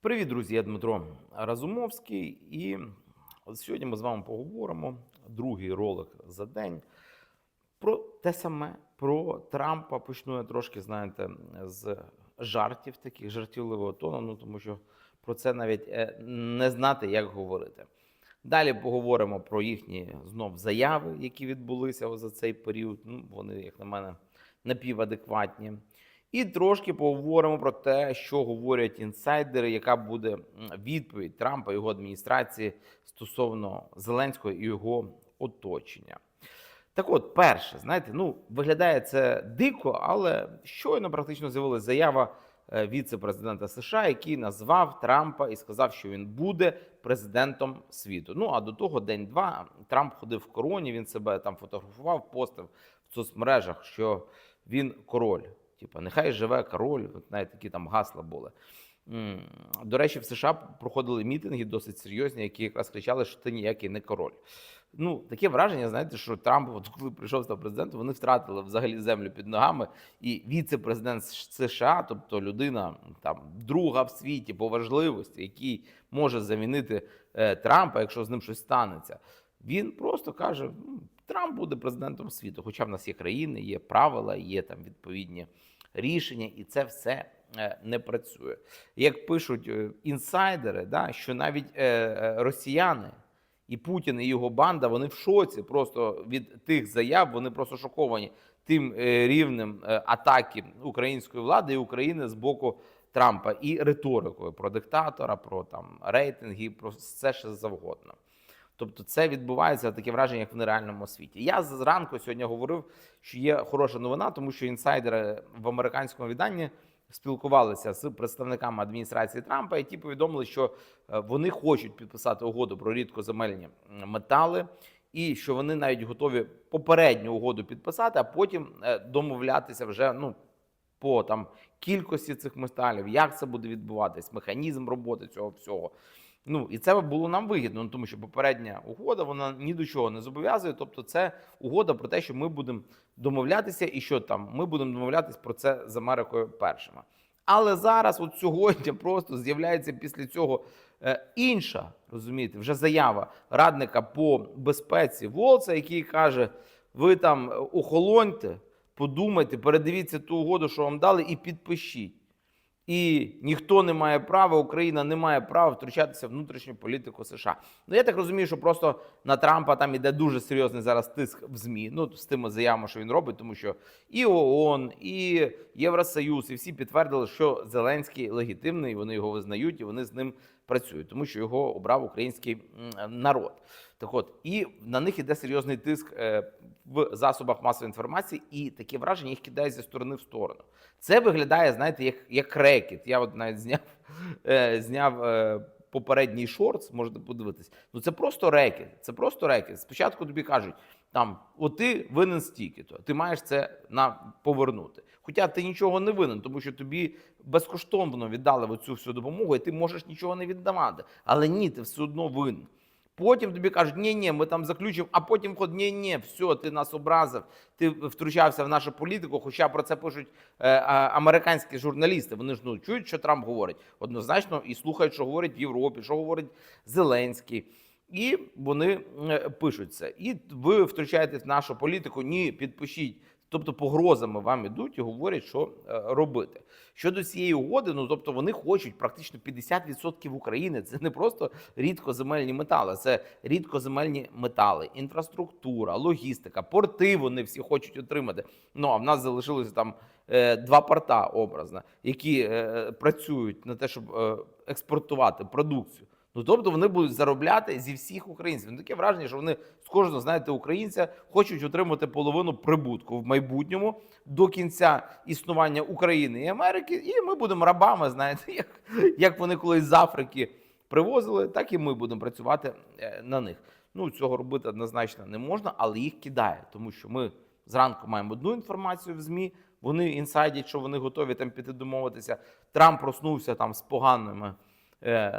Привіт, друзі! Я Дмитро Разумовський, і сьогодні ми з вами поговоримо другий ролик за день про те саме, про Трампа. Почну я трошки, знаєте, з жартів, таких жартівливого тону, ну тому що про це навіть е, не знати, як говорити. Далі поговоримо про їхні знов заяви, які відбулися за цей період. Ну, вони, як на мене, напівадекватні. І трошки поговоримо про те, що говорять інсайдери, яка буде відповідь Трампа його адміністрації стосовно Зеленського і його оточення. Так от, перше, знаєте, ну виглядає це дико, але щойно практично з'явилася заява е, віце-президента США, який назвав Трампа і сказав, що він буде президентом світу. Ну а до того день-два Трамп ходив в короні. Він себе там фотографував, постив в соцмережах, що він король. Типа, нехай живе король, от навіть такі там гасла були. До речі, в США проходили мітинги досить серйозні, які якраз кричали, що ти ніякий не король. Ну, таке враження, знаєте, що Трамп, от коли прийшов став президентом, вони втратили взагалі землю під ногами. І віце-президент США, тобто людина там друга в світі по важливості, який може замінити е, Трампа, якщо з ним щось станеться, він просто каже: «Ну, Трамп буде президентом світу. Хоча в нас є країни, є правила, є там відповідні рішення, і це все е, не працює. Як пишуть е, інсайдери, да, що навіть е, росіяни і Путін і його банда вони в шоці просто від тих заяв, вони просто шоковані тим рівнем атаки української влади і України з боку Трампа і риторикою про диктатора, про там рейтинги, про все що завгодно. Тобто це відбувається таке враження, як в нереальному світі. Я зранку сьогодні говорив, що є хороша новина, тому що інсайдери в американському відданні спілкувалися з представниками адміністрації Трампа, і ті повідомили, що е, вони хочуть підписати угоду про рідкоземельні метали, і що вони навіть готові попередню угоду підписати, а потім е, домовлятися вже ну по там кількості цих металів, як це буде відбуватись, механізм роботи цього всього. Ну і це було нам вигідно, ну, тому що попередня угода вона ні до чого не зобов'язує. Тобто, це угода про те, що ми будемо домовлятися, і що там ми будемо домовлятися про це з Америкою першими. Але зараз, от сьогодні, просто з'являється після цього е, інша, розумієте, вже заява радника по безпеці Волца, який каже: ви там е, охолоньте, подумайте, передивіться ту угоду, що вам дали, і підпишіть. І ніхто не має права, Україна не має права втручатися в внутрішню політику США. Ну я так розумію, що просто на Трампа там іде дуже серйозний зараз тиск в ЗМІ. Ну з тими заявами, що він робить, тому що і ООН, і Євросоюз, і всі підтвердили, що Зеленський легітимний, вони його визнають і вони з ним працюють, тому що його обрав український народ. Так от і на них іде серйозний тиск е, в засобах масової інформації, і таке враження їх кидає зі сторони в сторону. Це виглядає, знаєте, як, як рекет. Я от навіть зняв, е, зняв е, попередній шортс, можете подивитись. Ну це просто рекет. Це просто рекет. Спочатку тобі кажуть, там, от ти винен стільки, то ти маєш це на повернути. Хоча ти нічого не винен, тому що тобі безкоштовно віддали оцю всю допомогу, і ти можеш нічого не віддавати. Але ні, ти все одно винен. Потім тобі кажуть, ні, ні, ми там заключимо, а потім ход, ні, ні, все, ти нас образив, ти втручався в нашу політику. Хоча про це пишуть е, американські журналісти. Вони ж ну чують, що Трамп говорить однозначно і слухають, що говорить в Європі, що говорить Зеленський. І вони е, пишуть це. І ви втручаєтесь в нашу політику. Ні, підпишіть. Тобто погрозами вам ідуть і говорять, що е, робити. Щодо цієї угоди, ну тобто вони хочуть практично 50% України. Це не просто рідкоземельні метали, це рідкоземельні метали, інфраструктура, логістика, порти. Вони всі хочуть отримати. Ну а в нас залишилося там е, два порта образно, які е, працюють на те, щоб експортувати продукцію. Ну, тобто вони будуть заробляти зі всіх українців. Ну, таке враження, що вони з кожного, знаєте, українця хочуть отримати половину прибутку в майбутньому до кінця існування України і Америки. І ми будемо рабами, знаєте, як, як вони колись з Африки привозили, так і ми будемо працювати е, на них. Ну, цього робити однозначно не можна, але їх кидає, тому що ми зранку маємо одну інформацію в ЗМІ. Вони інсайдять, що вони готові там піти домовитися. Трамп проснувся там з поганими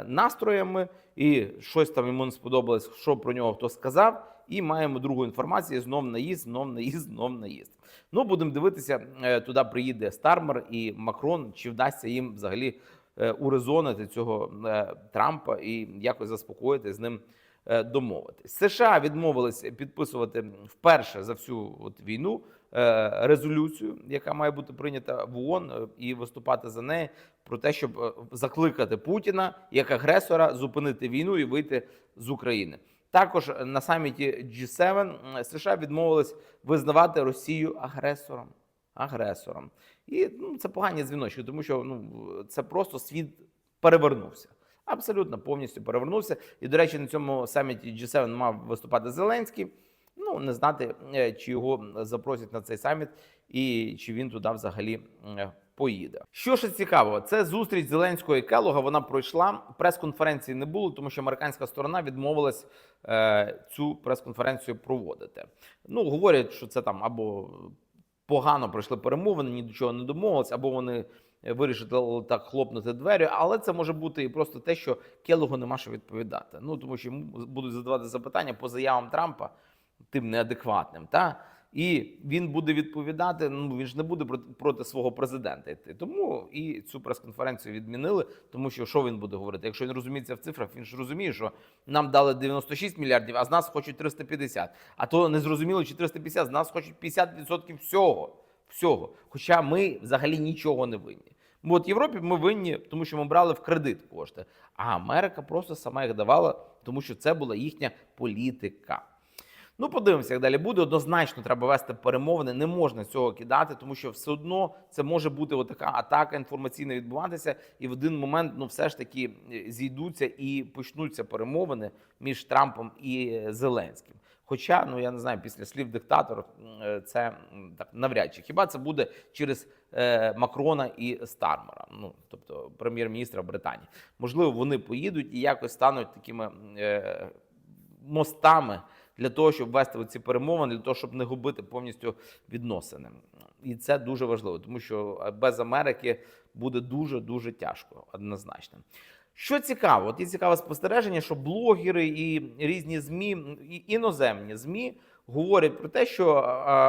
настроями, і щось там йому не сподобалось, що про нього хто сказав. І маємо другу інформацію: знов наїзд, знов наїзд, знов наїзд. Ну, будемо дивитися, е, туди приїде Стармер і Макрон, чи вдасться їм взагалі е, урезонити цього е, Трампа і якось заспокоїти з ним е, домовитись. США відмовились підписувати вперше за всю от війну е, резолюцію, яка має бути прийнята в ООН, е, і виступати за неї про те, щоб е, закликати Путіна як агресора зупинити війну і вийти з України. Також на саміті G7 США відмовились визнавати Росію агресором. Агресором. І ну, це погані дзвіночки, тому що ну, це просто світ перевернувся. Абсолютно повністю перевернувся. І, до речі, на цьому саміті G7 мав виступати Зеленський. Ну, не знати, е, чи його запросять на цей саміт, і чи він туди взагалі е, поїде. Що ж цікаво, це зустріч Зеленського і Келога. Вона пройшла. Прес-конференції не було, тому що американська сторона відмовилась е, цю прес-конференцію проводити. Ну, говорять, що це там або погано пройшли перемовини, ні до чого не домовились, або вони вирішили так хлопнути двері. Але це може бути і просто те, що Келогу нема що відповідати. Ну тому що йому будуть задавати запитання по заявам Трампа, тим неадекватним. Та? І він буде відповідати. Ну він ж не буде проти, свого президента йти. Тому і цю прес-конференцію відмінили, тому що що він буде говорити? Якщо він розуміється в цифрах, він ж розуміє, що нам дали 96 мільярдів, а з нас хочуть 350. А то не зрозуміло, чи 350, з нас хочуть 50% всього. Всього. Хоча ми взагалі нічого не винні. Бо от Європі ми винні, тому що ми брали в кредит кошти. А Америка просто сама їх давала, тому що це була їхня політика. Ну, подивимося, як далі буде. Однозначно треба вести перемовини. Не можна цього кидати, тому що все одно це може бути отака атака інформаційна відбуватися, і в один момент ну все ж таки е, зійдуться і почнуться перемовини між Трампом і Зеленським. Хоча, ну я не знаю, після слів диктатора е, це так навряд чи. Хіба це буде через е, Макрона і Стармера, ну тобто прем'єр-міністра Британії? Можливо, вони поїдуть і якось стануть такими е, мостами для того, щоб вести ці перемовини, для того, щоб не губити повністю відносини. І це дуже важливо, тому що без Америки буде дуже дуже тяжко, однозначно. Що цікаво, от є цікаве спостереження, що блогери і різні змі, і іноземні змі говорять про те, що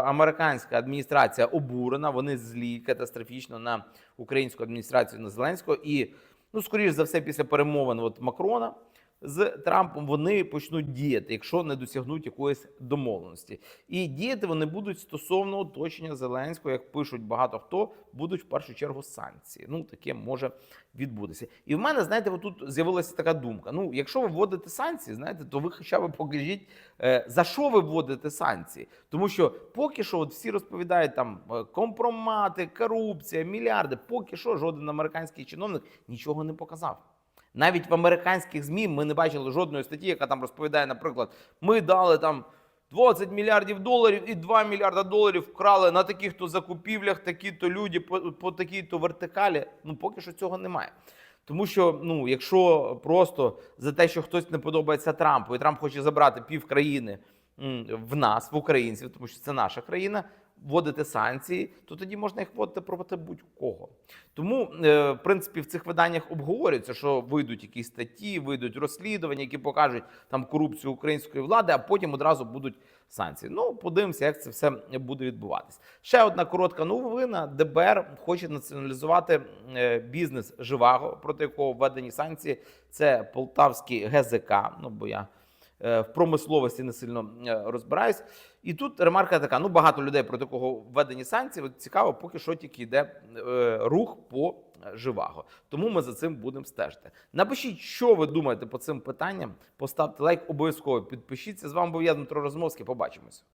американська адміністрація обурена, вони злі катастрофічно на українську адміністрацію на Зеленського. І ну, скоріш за все, після перемовин от Макрона з Трампом вони почнуть діяти, якщо не досягнуть якоїсь домовленості. І діяти вони будуть стосовно оточення Зеленського, як пишуть багато хто, будуть в першу чергу санкції. Ну таке може відбутися. І в мене, знаєте, тут з'явилася така думка: ну, якщо ви вводите санкції, знаєте, то ви хоча б покажіть, е, за що ви вводите санкції. Тому що поки що от всі розповідають там е, компромати, корупція, мільярди. Поки що жоден американський чиновник нічого не показав. Навіть в американських ЗМІ ми не бачили жодної статті, яка там розповідає, наприклад, ми дали там 20 мільярдів доларів і 2 мільярда доларів вкрали на таких-то закупівлях, такі-то люди, по, по такій-то вертикалі. Ну, поки що цього немає. Тому що, ну, якщо просто за те, що хтось не подобається Трампу, і Трамп хоче забрати пів країни в нас, в українців, тому що це наша країна, вводити санкції, то тоді можна їх вводити проти будь-кого. Тому, е, в принципі, в цих виданнях обговорюється, що вийдуть якісь статті, вийдуть розслідування, які покажуть там корупцію української влади, а потім одразу будуть санкції. Ну, подивимося, як це все буде відбуватись. Ще одна коротка новина: ДБР хоче націоналізувати е, бізнес Живаго, проти якого введені санкції. Це полтавський ГЗК. Ну бо я в промисловості не сильно е, розбираюсь. І тут ремарка така: ну багато людей про такого введені санкції. От цікаво, поки що тільки йде е, рух по Живаго. Тому ми за цим будемо стежити. Напишіть, що ви думаєте по цим питанням. Поставте лайк, обов'язково підпишіться. З вами був я, Дмитро Розмовський. Побачимось.